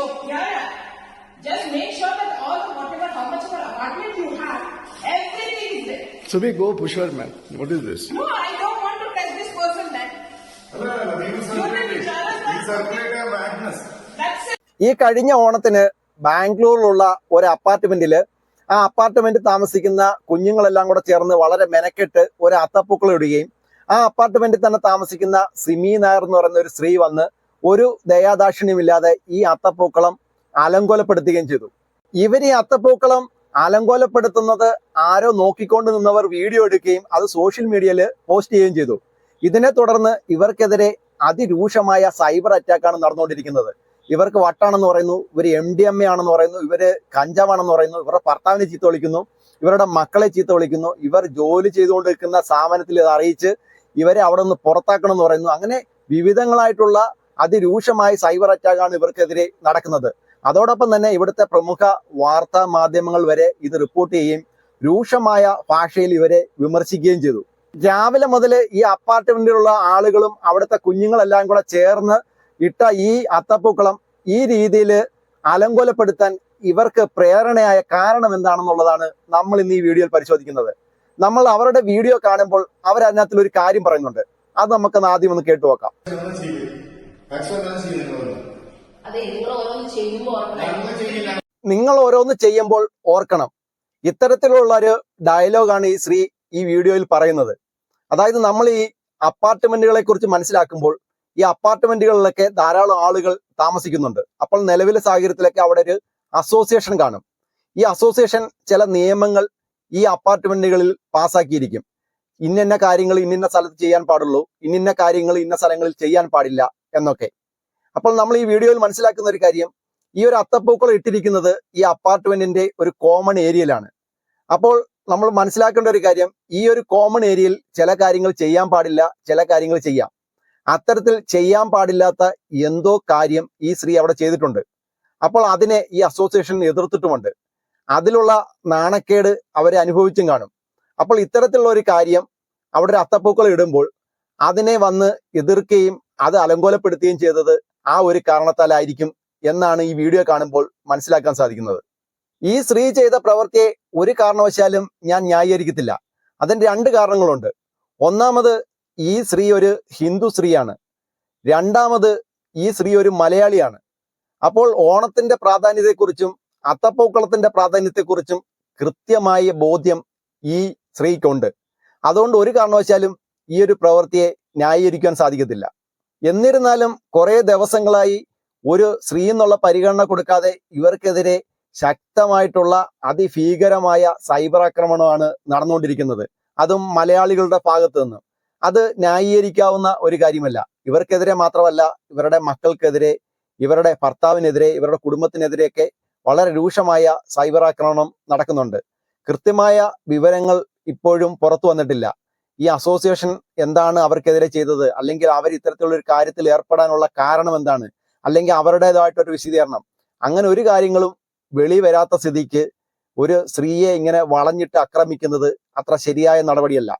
So yeah. just make sure that all the whatever, how much of an apartment you have, everything is there. So we go push her, man. What is this? No, I don't want to test this person, man. ഈ കഴിഞ്ഞ ഓണത്തിന് ബാംഗ്ലൂരിലുള്ള ഒരു അപ്പാർട്ട്മെന്റിൽ ആ apartment താമസിക്കുന്ന കുഞ്ഞുങ്ങളെല്ലാം കൂടെ ചേർന്ന് വളരെ മെനക്കെട്ട് ഒരു അത്തപ്പൂക്കൾ ഇടുകയും ആ അപ്പാർട്ട്മെന്റിൽ തന്നെ താമസിക്കുന്ന സിമി നായർ എന്ന് പറയുന്ന ഒരു സ്ത്രീ വന്ന് ഒരു ദയാദാക്ഷിണ്യമില്ലാതെ ഈ അത്തപ്പൂക്കളം അലങ്കോലപ്പെടുത്തുകയും ചെയ്തു. ഇവർ ഈ അത്തപ്പൂക്കളം അലങ്കോലപ്പെടുത്തുന്നത് ആരോ നോക്കിക്കൊണ്ട് നിന്നവർ വീഡിയോ എടുക്കുകയും അത് സോഷ്യൽ മീഡിയയിൽ പോസ്റ്റ് ചെയ്യുകയും ചെയ്തു. ഇതിനെ തുടർന്ന് ഇവർക്കെതിരെ അതിരൂക്ഷമായ സൈബർ അറ്റാക്കാണ് നടന്നുകൊണ്ടിരിക്കുന്നത്. ഇവർക്ക് വട്ടാണെന്ന് പറയുന്നു ഇവർ എം ഡി എം എ ആണെന്ന് പറയുന്നു ഇവർ കഞ്ചാവാണെന്ന് പറയുന്നു ഇവരുടെ ഭർത്താവിനെ ചീത്ത വിളിക്കുന്നു ഇവരുടെ മക്കളെ ചീത്ത വിളിക്കുന്നു ഇവർ ജോലി ചെയ്തുകൊണ്ടിരിക്കുന്ന സ്ഥാപനത്തിൽ ഇത് അറിയിച്ച് ഇവരെ അവിടെ നിന്ന് പുറത്താക്കണം എന്ന് പറയുന്നു. അങ്ങനെ വിവിധങ്ങളായിട്ടുള്ള അതിരൂക്ഷമായ സൈബർ അറ്റാക്കാണ് ഇവർക്കെതിരെ നടക്കുന്നത്. അതോടൊപ്പം തന്നെ ഇവിടുത്തെ പ്രമുഖ വാർത്താ മാധ്യമങ്ങൾ വരെ ഇത് റിപ്പോർട്ട് ചെയ്യുകയും രൂക്ഷമായ ഭാഷയിൽ ഇവരെ വിമർശിക്കുകയും ചെയ്തു. രാവിലെ മുതൽ ഈ അപ്പാർട്ട്മെന്റിലുള്ള ആളുകളും അവിടുത്തെ കുഞ്ഞുങ്ങളെല്ലാം കൂടെ ചേർന്ന് ഇട്ട ഈ അത്തപ്പൂക്കളം ഈ രീതിയിൽ അലങ്കോലപ്പെടുത്താൻ ഇവർക്ക് പ്രേരണയായ കാരണം എന്താണെന്നുള്ളതാണ് നമ്മൾ ഇന്ന് ഈ വീഡിയോയിൽ പരിശോധിക്കുന്നത്. നമ്മൾ അവരുടെ വീഡിയോ കാണുമ്പോൾ അവർ അതിനകത്തിൽ ഒരു കാര്യം പറയുന്നുണ്ട്. അത് നമുക്ക് ആദ്യം ഒന്ന് കേട്ടു നോക്കാം. അതെ നിങ്ങൾ ഓരോന്ന് ചെയ്യുമ്പോൾ ഓർക്കണം. നിങ്ങൾ ഓരോന്ന് ചെയ്യുമ്പോൾ ഓർക്കണം. ഇത്തരത്തിലുള്ള ഒരു ഡയലോഗാണ് ഈ ശ്രീ ഈ വീഡിയോയിൽ പറയുന്നത്. അതായത് നമ്മൾ ഈ അപ്പാർട്ട്മെന്റുകളെ കുറിച്ച് മനസ്സിലാക്കുമ്പോൾ ഈ അപ്പാർട്ട്മെന്റുകളിലൊക്കെ ധാരാളം ആളുകൾ താമസിക്കുന്നുണ്ട്. അപ്പോൾ നിലവിലെ സാഹചര്യത്തിലൊക്കെ അവിടെ ഒരു അസോസിയേഷൻ കാണും. ഈ അസോസിയേഷൻ ചില നിയമങ്ങൾ ഈ അപ്പാർട്ട്മെന്റുകളിൽ പാസ്സാക്കിയിരിക്കും ഇന്നിന്ന കാര്യങ്ങൾ ഇന്നിന്ന സ്ഥലത്ത് ചെയ്യാൻ പാടുള്ളൂ. ഇന്നിന്ന കാര്യങ്ങൾ ഇന്ന സ്ഥലങ്ങളിൽ ചെയ്യാൻ പാടില്ല. എന്നൊക്കെ. അപ്പോൾ നമ്മൾ ഈ വീഡിയോയിൽ മനസ്സിലാക്കുന്ന ഒരു കാര്യം ഈ ഒരു അത്തപ്പൂക്കൾ ഇട്ടിരിക്കുന്നത് ഈ അപ്പാർട്ട്മെന്റിന്റെ ഒരു കോമൺ ഏരിയയിലാണ്. അപ്പോൾ നമ്മൾ മനസ്സിലാക്കേണ്ട ഒരു കാര്യം ഈ ഒരു കോമൺ ഏരിയയിൽ ചില കാര്യങ്ങൾ ചെയ്യാൻ പാടില്ല ചില കാര്യങ്ങൾ ചെയ്യാം. അത്തരത്തിൽ ചെയ്യാൻ പാടില്ലാത്ത എന്തോ കാര്യം ഈ സ്ത്രീ അവിടെ ചെയ്തിട്ടുണ്ട്. അപ്പോൾ അതിനെ ഈ അസോസിയേഷൻ എതിർത്തിട്ടുമുണ്ട്. അതിലുള്ള നാണക്കേട് അവരെ അനുഭവിച്ചും കാണും. അപ്പോൾ ഇത്തരത്തിലുള്ള ഒരു കാര്യം അവിടെ ഒരു അത്തപ്പൂക്കൾ ഇടുമ്പോൾ അതിനെ വന്ന് എതിർക്കുകയും അത് അലങ്കോലപ്പെടുത്തുകയും ചെയ്തത് ആ ഒരു കാരണത്താലായിരിക്കും എന്നാണ് ഈ വീഡിയോ കാണുമ്പോൾ മനസ്സിലാക്കാൻ സാധിക്കുന്നത്. ഈ സ്ത്രീ ചെയ്ത പ്രവൃത്തിയെ ഒരു കാരണവശാലും ഞാൻ ന്യായീകരിക്കത്തില്ല. അതിന് രണ്ട് കാരണങ്ങളുണ്ട്. ഒന്നാമത് ഈ സ്ത്രീ ഒരു ഹിന്ദു സ്ത്രീയാണ്. രണ്ടാമത് ഈ സ്ത്രീ ഒരു മലയാളിയാണ്. അപ്പോൾ ഓണത്തിന്റെ പ്രാധാന്യത്തെക്കുറിച്ചും അത്തപ്പൂക്കളത്തിന്റെ പ്രാധാന്യത്തെക്കുറിച്ചും കൃത്യമായ ബോധ്യം ഈ സ്ത്രീക്കുണ്ട്. അതുകൊണ്ട് ഒരു കാരണവശാലും ഈ ഒരു പ്രവൃത്തിയെ ന്യായീകരിക്കാൻ സാധിക്കത്തില്ല. എന്നിരുന്നാലും കുറെ ദിവസങ്ങളായി ഒരു സ്ത്രീ എന്നുള്ള പരിഗണന കൊടുക്കാതെ ഇവർക്കെതിരെ ശക്തമായിട്ടുള്ള അതിഭീകരമായ സൈബർ ആക്രമണമാണ് നടന്നുകൊണ്ടിരിക്കുന്നത്. അതും മലയാളികളുടെ ഭാഗത്ത് നിന്ന്. അത് ന്യായീകരിക്കാവുന്ന ഒരു കാര്യമല്ല. ഇവർക്കെതിരെ മാത്രമല്ല ഇവരുടെ മക്കൾക്കെതിരെ ഇവരുടെ ഭർത്താവിനെതിരെ ഇവരുടെ കുടുംബത്തിനെതിരെയൊക്കെ വളരെ രൂക്ഷമായ സൈബർ ആക്രമണം നടക്കുന്നുണ്ട്. കൃത്യമായ വിവരങ്ങൾ ഇപ്പോഴും പുറത്തു വന്നിട്ടില്ല. ഈ അസോസിയേഷൻ എന്താണ് അവർക്കെതിരെ ചെയ്തത്? അല്ലെങ്കിൽ അവർ ഇത്തരത്തിലുള്ള ഒരു കാര്യത്തിൽ ഏർപ്പെടാനുള്ള കാരണം എന്താണ്? അല്ലെങ്കിൽ അവരുടേതായിട്ടൊരു വിശദീകരണം. അങ്ങനെ ഒരു കാര്യങ്ങളും വെളി വരാത്ത സ്ഥിതിക്ക് ഒരു സ്ത്രീയെ ഇങ്ങനെ വളഞ്ഞിട്ട് ആക്രമിക്കുന്നത് അത്ര ശരിയായ നടപടിയല്ല.